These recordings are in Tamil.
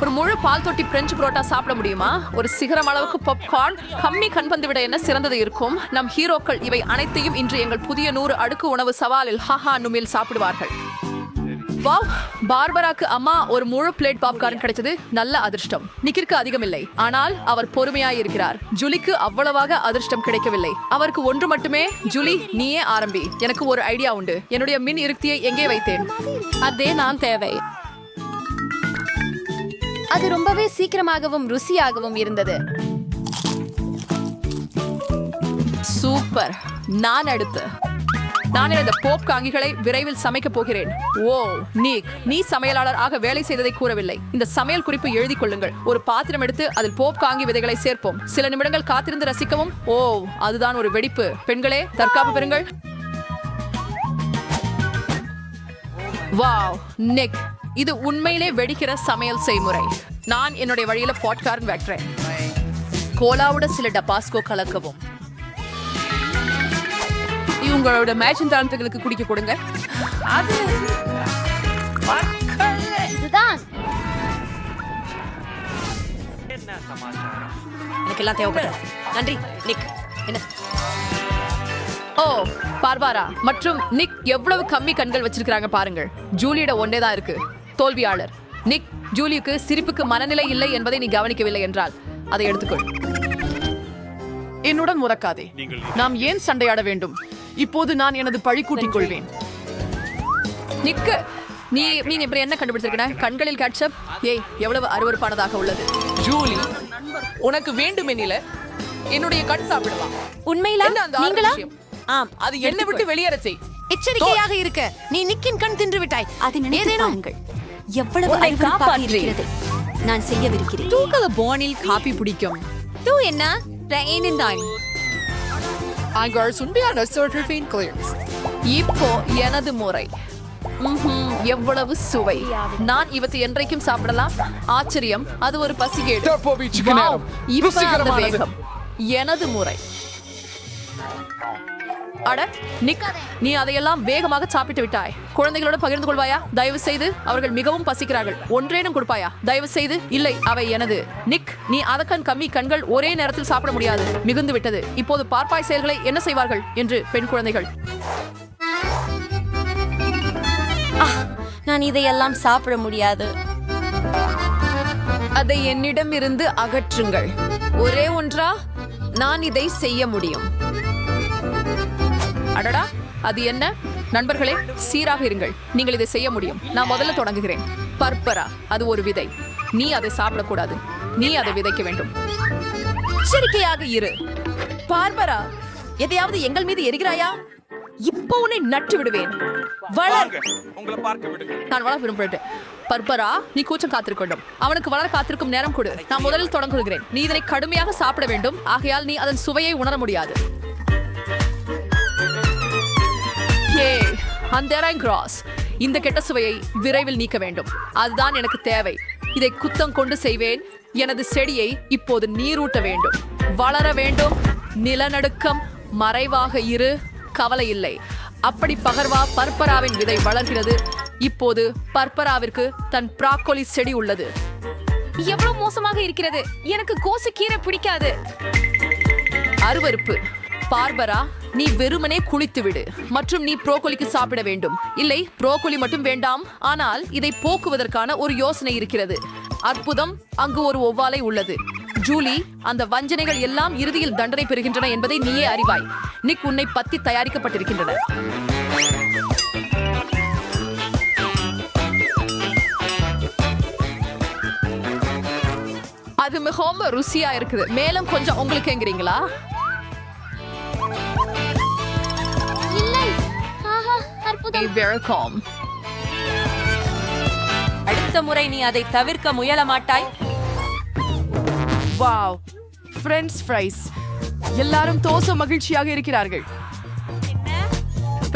ஒரு முழு பால் தொட்டி பிரெஞ்சு புரோட்டா சாப்பிட முடியுமா? ஒரு சிகரம் அளவுக்கு பாப்கார்ன் கம்மி கண்பந்து விட என்ன சிறந்தது இருக்கும்? நம் ஹீரோக்கள் இவை அனைத்தையும் இன்று எங்கள் புதிய நூறு அடுக்கு உணவு சவாலில் ஹஹா நுமில் சாப்பிடுவார்கள். வாவ்! பார்பராக்கு அம்மா ஒரு முழு பிளேட் பாப்கார்ன் கிடைச்சது நல்ல அதிர்ஷ்டம். நிக்கிற்கு அதிகம் இல்லை ஆனால் அவர் பொறுமையாய் இருக்கிறார் ஜூலிக்கு அவ்வளவாக அதிர்ஷ்டம் கிடைக்கவில்லை. அவருக்கு ஒன்று மட்டுமே ஜூலி நீயே ஆரம்பி. எனக்கு ஒரு ஐடியா உண்டு. என்னுடைய மின் இருக்தியை எங்கே வைத்தேன்? அதே நான் தேவை. அது ரொம்பவே சீக்கிரமாகவும் ருசியாகவும் இருந்தது. சூப்பர். நான் அடுத்து. நான் இந்த போப் காங்கிகளை விரைவில் சமைக்க போகிறேன். ஓ நீக். நீ சமையலாளர் ஆக வேலை செய்ததை கூறவில்லை. இந்த சமையல் குறிப்பு எழுதி கொள்ளுங்கள். ஒரு பாத்திரம் எடுத்து அதில் போப் காங்கி விதைகளை சேர்ப்போம். சில நிமிடங்கள் காத்திருந்து ரசிக்கவும். ஓ அதுதான் ஒரு வெடிப்பு. பெண்களே தற்காப்பு பெறுங்கள். Wow Nick. இது உண்மையிலே வெடிக்கிற சமையல் செய்முறை. நான் என்னுடைய வழியில பாட்கார்ன் வைக்கிறேன் கோலாவோட சில டபாஸ்கோ கலக்கவும். இவங்களோட மேட்சின் தானத்துகளுக்கு குடிக்க கொடுங்க. அது இதுதான். எனக்கு எல்லாம் தேவைப்படுது நன்றி நிக். என்ன? ஓ பார்பாரா மற்றும் நிக் எவ்வளவு கம்மி கண்கள் வச்சிருக்காங்க பாருங்கள். ஜூலியோட ஒன்னே தான் இருக்கு. தோல்வியாளர். நிக் ஜூலிக்கு சிரிப்புக்கு மனநிலை இல்லை என்பதை நீ கவனிக்கவில்லை என்றால் அதை எடுத்துக்கொள். என்னுடன் முறக்காதே. நாம் ஏன் சண்டையாட வேண்டும்? இப்போது நான் எனது பழி கூட்டிக் கொள்வேன். நிக்கு நீ நீ இப்படி என்ன கண்டுபிடிச்சிருக்க கண்களில் கேட்சப். ஏய் எவ்வளவு அருவருப்பானதாக உள்ளது. ஜூலி உனக்கு வேண்டுமெனில என்னுடைய கண் சாப்பிடலாம் உண்மையிலா? நீங்களா? ஆம் அது என்னை விட்டு வெளியேற செய். எச்சரிக்கையாக இருக்க. நீ நிக்கின் கண் தின்று விட்டாய். அதை நினைத்து எவ்வளவு உன்னை காப்பாற்றி. இருக்கிறது. நான் செய்யவிருக்கிறேன். தூக்கல போனில் காப்பி பிடிக்கும். தூ என்ன? ரெயின் தான். Anger உண்மையான சர்டிஃபைன் கிளியர்ஸ் இப்போ எனது முறை. ம்ஹும், எவ்வளவு சுவை. நான் இவற்றை என்றைக்கும் சாப்பிடலாம். ஆச்சரியம் அது ஒரு பசிகேடு. வாவ், நேரம். இப்ப அந்த ருசிகரமானது. வேகம். எனது முறை. அட நிக் நீ அதையெல்லாம் வேகமாக சாப்பிட்டு விட்டாய். குழந்தைகளோட பகிர்ந்து கொள்வாயா? தயவு செய்து அவர்கள் மிகவும் பசிக்கிறார்கள். ஒன்றேனும் கொடுப்பாயா? தயவு செய்து இல்லை அவை எனது. நிக் நீ அதக்கண் கம்மி கண்கள் ஒரே நேரத்தில் சாப்பிட முடியாது. மிகுந்து விட்டது. இப்போது பார்ப்பாய் செயல்களை என்ன செய்வார்கள்? என்று பெண் குழந்தைகள். நான் இதையெல்லாம் சாப்பிட முடியாது. அதை என்னிடம் இருந்து அகற்றுங்கள். ஒரே ஒன்றா நான் இதை செய்ய முடியும். அடடா அது என்ன? நண்பர்களே சீராக இருங்கள். நீங்கள் இதை செய்ய முடியும். நான் முதல்ல தொடங்குகிறேன். பர்பரா அது ஒரு விதை. நீ அதை சாப்பிடக்கூடாது. நீ அதை விதைக்க வேண்டும். எச்சரிக்கையாக இரு. பார்பரா எதையாவது எங்கள் மீது எரிகிறாயா? இப்போ உன்னை நட்டு விடுவேன். வளர். உங்களை பார்க்க விடுங்க. நான் வளர விரும்புகிறேன் பர்பரா நீ கூச்சம் காத்திருக்கணும் அவனுக்கு வளர காத்திருக்கும் நேரம் கொடு. நான் முதலில் தொடங்குகிறேன். நீ இதனை கடுமையாக சாப்பிட வேண்டும். ஆகையால் நீ அதன் சுவையை உணர முடியாது. அந்த கிராஸ். இந்த கெட்ட சுவையை விரைவில் நீக்க வேண்டும். அதுதான் எனக்கு தேவை. இதை குத்தம் கொண்டு செய்வேன். எனது செடியை இப்போது நீரூட்ட வேண்டும். வளர வேண்டும். நிலநடுக்கம் மறைவாக இரு. கவலை இல்லை. அப்படி பகர்வா பர்பராவின் விதை வளர்கிறது. இப்போது பர்பராவிற்கு தன் பிராக்கோலி செடி உள்ளது. எவ்வளவு மோசமாக இருக்கிறது. எனக்கு கோசு கீரை பிடிக்காது. அருவருப்பு. பார்பரா நீ வெறுமனே குளித்து விடு. மற்றும் நீ புரோக்கோலிக்கு சாப்பிட வேண்டும். இல்லை புரோக்கோலி மட்டும் வேண்டாம். ஆனால் இதை போக்குவதற்கான ஒரு யோசனை இருக்கிறது. அற்புதம் அங்கு ஒரு ஒவ்வாலை உள்ளது. ஜூலி அந்த வஞ்சனைகள் எல்லாம் இறுதியில் தண்டனை பெறுகின்றன என்பதை நீயே அறிவாய். நிக் உன்னை பத்தி தயாரிக்கப்பட்டிருக்கின்றன. அது மிகவும் ருசியா இருக்குது. மேலும் கொஞ்சம் உங்களுக்கு எங்கிறீங்களா அற்புதம் வெல்கம் அடுத்த முறை நீ அதை தவிர்க்க முயல மாட்டாய். வாவ் ஃப்ரெண்ட்ஸ் ஃப்ரைஸ் எல்லாரும் தோசை மகிழ்ச்சியாக இருக்கிறார்கள்.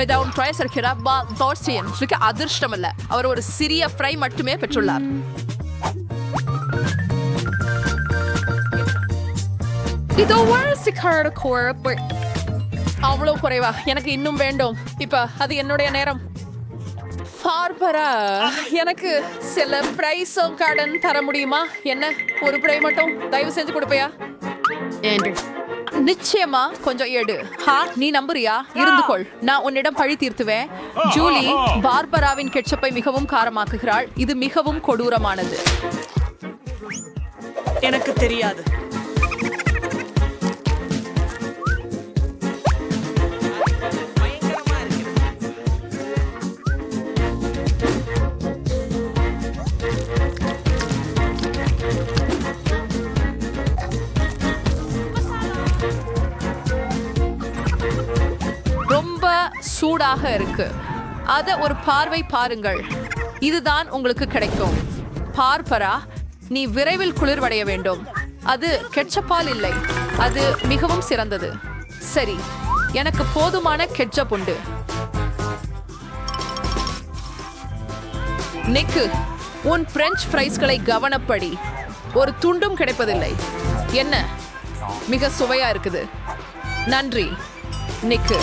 பெதவுன் ட்ரைஸ் இருக்கிறார் பா தோர்சியன் சுக்கு அதிர்ஷ்டம் அல்ல அவர் ஒரு சிறிய ஃப்ரை மட்டுமே பெற்றுள்ளார். இதோ சிக்காரோட குழப்பு அவ்வளவு குறைவா? எனக்கு இன்னும் வேண்டும். இப்ப அது என்னுடைய நேரம். பார்பரா எனக்கு சில பிரைஸும் கடன் தர முடியுமா? என்ன? ஒரு பிரை மட்டும்? தயவு செஞ்சு கொடுப்பையா? நிச்சயமா கொஞ்சம் எடு. ஹா நீ நம்புறியா? இருந்து கொள். நான் உன்னிடம் பழி தீர்த்துவேன். ஜூலி பார்பராவின் கெட்சப்பை மிகவும் காரமாக்குகிறாள். இது மிகவும் கொடூரமானது. எனக்கு தெரியாது. இருக்கு. அதை ஒரு பார்வை பாருங்கள். இதுதான் உங்களுக்கு கிடைக்கும். பார்பரா நீ விரைவில் குளிர்வடைய வேண்டும். அது கெட்சப்பால் இல்லை. அது மிகவும் சிறந்தது. சரி எனக்கு போதுமான கெட்சப் உண்டு. நிக்கு உன் பிரெஞ்சு ஃப்ரைஸ்களை கவனப்படி. ஒரு துண்டும் கிடைப்பதில்லை. என்ன? மிக சுவையா இருக்குது. நன்றி. நிக்கு.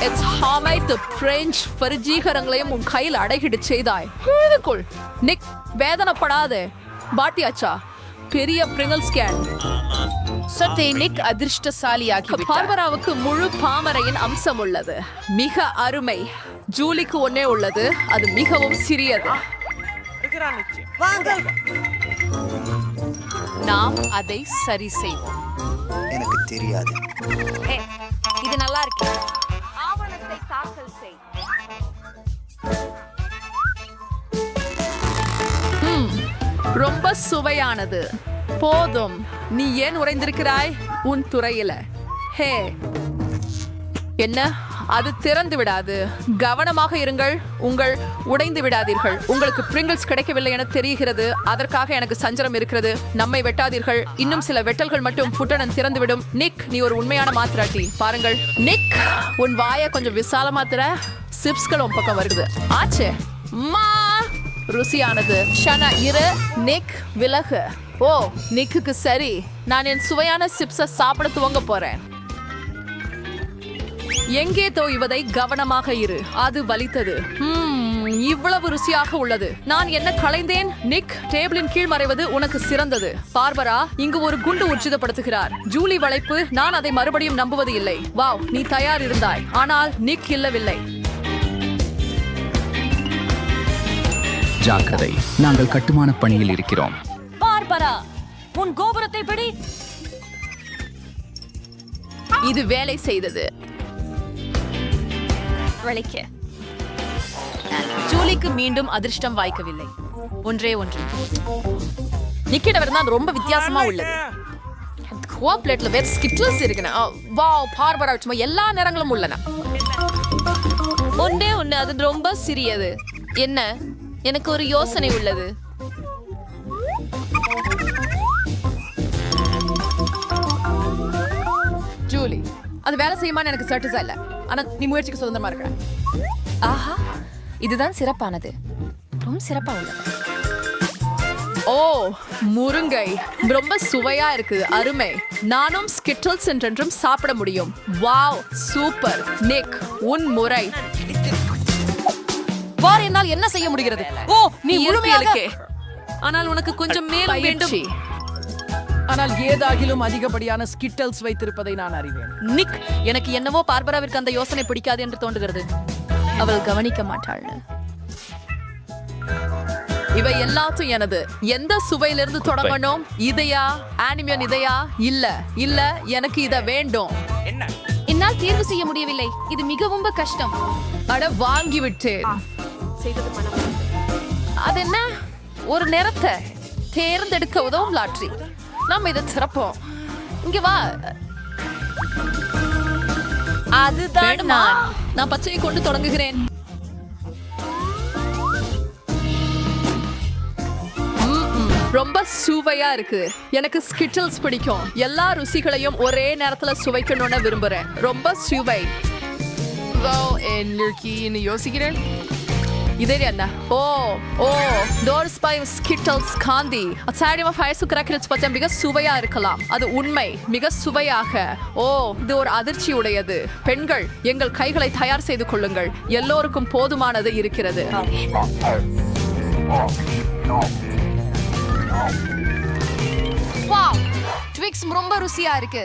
இட்ஸ் ஹாமை தி பிரெஞ்ச் பரிஜீகரங்களையும் உன் கையில் அடைகிடு செய்தாய். எழுதுக்குள் நிக் வேதனைப்படாதே. பாட்டியாச்சா பெரிய பிரிங்கல் ஸ்கேன். சத்தே நிக் அதிர்ஷ்டசாலியாகி பார்பராவுக்கு முழு பாமரையின் அம்சம் உள்ளது மிக அருமை. ஜூலிக்கு ஒன்னே உள்ளது. அது மிகவும் சிறியது. நாம் அதை சரி செய்வோம். எனக்கு தெரியாது. இது நல்லா இருக்கு. ம், ரொம்ப சுவையானது. போதும். நீ ஏன் உறைந்திருக்கிறாய்? உன் துறையில. ஹே. என்ன? அது திறந்து விடாது. கவனமாக இருங்கள். உங்கள் உடைந்து விடாதீர்கள். உங்களுக்கு பிரிங்கிள்ஸ் கிடைக்கவில்லை என தெரிகிறது. அதற்காக எனக்கு சஞ்சலம் இருக்கிறது. நம்மை வெட்டாதீர்கள். இன்னும் சில வெட்டல்கள் மட்டும் புட்டணன் திறந்துவிடும். நிக் நீ ஒரு உண்மையான மாத்திராட்டி. பாருங்கள். நிக் உன் வாயை கொஞ்சம் விசாலமா திற. சிப்ஸ்கள் உன் பக்கம் வருது. ஆச்சே. மா ருசியானது. ஷனா இரு. நிக் விலகு. ஓ நிக்குக்கு சரி. நான் என் சுவையான சிப்ஸை சாப்பிட துவங்க போறேன். எங்கே தோய்வதை கவனமாக இரு. அது வலித்தது. இவ்வளவு ருசியாக உள்ளது. நான் என்ன களைந்தேன்? நிக் டேபிளின் கீழ் மறைவது உனக்கு சிறந்தது. பார்பரா இங்கு ஒரு குண்டு உச்சிதப்படுத்துகிறார். ஜூலி வளைப்பு நான் அதை மறுபடியும் நம்புவது இல்லை வாவ் நீ தயார் இருந்தாய். ஆனால் நிக் இல்லவில்லை. ஜாக்கிரதை. நாங்கள் கட்டுமான பணியில் இருக்கிறோம். பார்பரா உன் கோபுரத்தை பிடி. இது வேலை செய்தது. வளைக்க ஜூலிக்கு மீண்டும் அதிர்ஷ்டம் வாய்க்கவில்லை. ஒன்றே ஒன்று. நிக்கிடவர் தான் ரொம்ப வித்தியாசமா உள்ளது. கோ பிளேட்ல வேற ஸ்கிட்லஸ் இருக்குண்ணா. வாவ் பார்பரா சும்மா எல்லா நிறங்களும் உள்ளன. ஒன்றே ஒண்ணு அது ரொம்ப சிறியது. என்ன? எனக்கு ஒரு யோசனை உள்ளது. ஜூலி அது வேலை செய்யுமான்னு எனக்கு சர்டிஸா இல்ல. ஆனா நீ முயற்சிக்கு சுதந்திரமா இருக்க. ஆஹா இதுதான் சிறப்பானது. ரொம்ப சிறப்பா உள்ளது. ஓ முருங்கை. ரொம்ப சுவையா இருக்குது. அருமை. நானும் ஸ்கிட்டல்ஸ் என்றென்றும் சாப்பிட முடியும். Wow super. நிக் உன் முறை. வார் என்னால் என்ன செய்ய முடிகிறது? ஓ நீ முழுமையாக. ஆனால் உனக்கு கொஞ்சம் மேலும் வேண்டும். ஆனால் ஏதாகிலும் அதிகப்படியான ஸ்கிட்டல்ஸ் வைத்திருப்பதை நான் அறிவேன். நிக் எனக்கு என்னவோ பார்பராவிற்கு அந்த யோசனை பிடிக்காது என்று தோன்றுகிறது. அவள் கவனிக்க மாட்டாள். இவை எல்லாத்தும் எனது. எந்த சுவையிலிருந்து தொடங்கணும்? இதையா? ஆனிமியன் இதையா? இல்ல. இல்ல எனக்கு இத வேண்டும். என்னால் தேர்வு செய்ய முடியவில்லை. இது மிகவும் கஷ்டம். அட வாங்கி விட்டேன் அது என்ன ஒரு நிறத்தை தேர்ந்தெடுக்க உதவும் லாட்ரி. நம்ம இதை திறப்போம். இங்க வா. அதுதான் வேணுமா. நான் பச்சையை கொண்டு தொடங்குகிறேன். ரொம்ப சுவையா இருக்கு. எனக்கு ஸ்கிட்டில்ஸ் பிடிக்கும். எல்லா ருசிகளையும் ஒரே நேரத்துல சுவைக்கணும்னு விரும்புறேன். ரொம்ப சுவை. யோசிக்கிறேன். இதே என்ன ஓ ஓ டோர்ஸ் பை ஸ்கிட்டல்ஸ் காந்தி அச்சாடியம் ஆஃப் ஐஸ் கிராக்கர்ஸ் பச்சை மிக சுவையாக இருக்கலாம் அது உண்மை மிக சுவையாக ஓ இது ஒரு அதிர்ச்சி உடையது பெண்கள் எங்கள் கைகளை தயார் செய்து கொள்ளுங்கள் எல்லோருக்கும் போதுமானது இருக்கிறது வாவ் ட்விக்ஸ் ரொம்ப ருசியா இருக்கு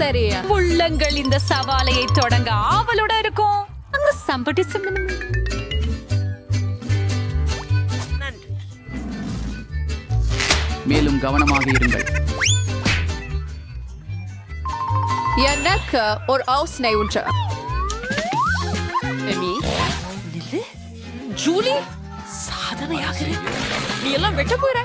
சரி. உள்ளங்கள் இந்த சவாலையை தொடங்க ஆவலோட இருக்கும். அங்க சம்பட்டி மேலும் கவனமாக இருங்கள். எனக்கு ஒரு யோசனை உண்டு. ஜூலி சாதனையாக நீ எல்லாம் வெட்ட போற?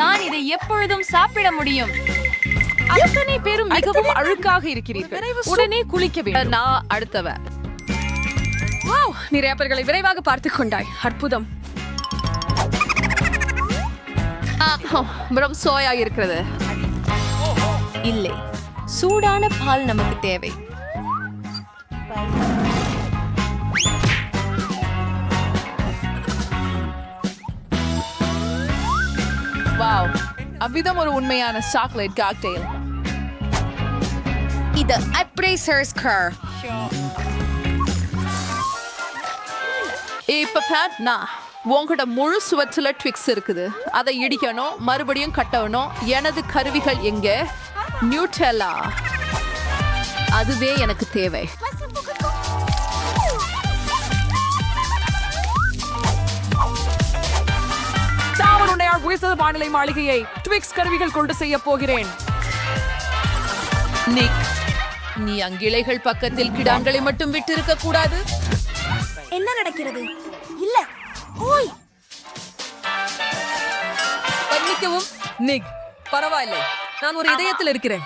நான் இதை எப்பொழுதும் சாப்பிட முடியும். அத்தனை பேரும் மிகவும் அழுக்காக இருக்கிறீர்கள். உடனே குளிக்க வேண்டும். நான் அடுத்தவன் வாவ் நீ ரேப்பர்களை விரைவாக பார்த்து கொண்டாய். அற்புதம். ரொம்ப சோயா இருக்கிறது. இல்லை சூடான பால் நமக்கு தேவை. அவ்விதம் ஒரு உண்மையான சாக்லேட் காக்டெயில் இது அப்ரேசர்ஸ் கர் இப்ப பேட்னா உங்ககிட்ட முழு சுவற்றில ட்விக்ஸ் இருக்குது. அதை இடிக்கணும் மறுபடியும் கட்டணும். எனது கருவிகள் எங்க? நியூட்டெல்லா அதுவே எனக்கு தேவை. சாவனுடையார் உயர்ந்த வானிலை மாளிகையை ட்விக்ஸ் கருவிகள் கொண்டு செய்ய போகிறேன். நிக் நீ அங்கிளைகள் பக்கத்தில் கிடாங்களை மட்டும் விட்டிருக்க கூடாது. என்ன நடக்கிறது? இல்ல ஓய். மன்னிக்கவும் நிக் பரவாயில்லை. நான் ஒரு இதயத்தில் இருக்கிறேன்.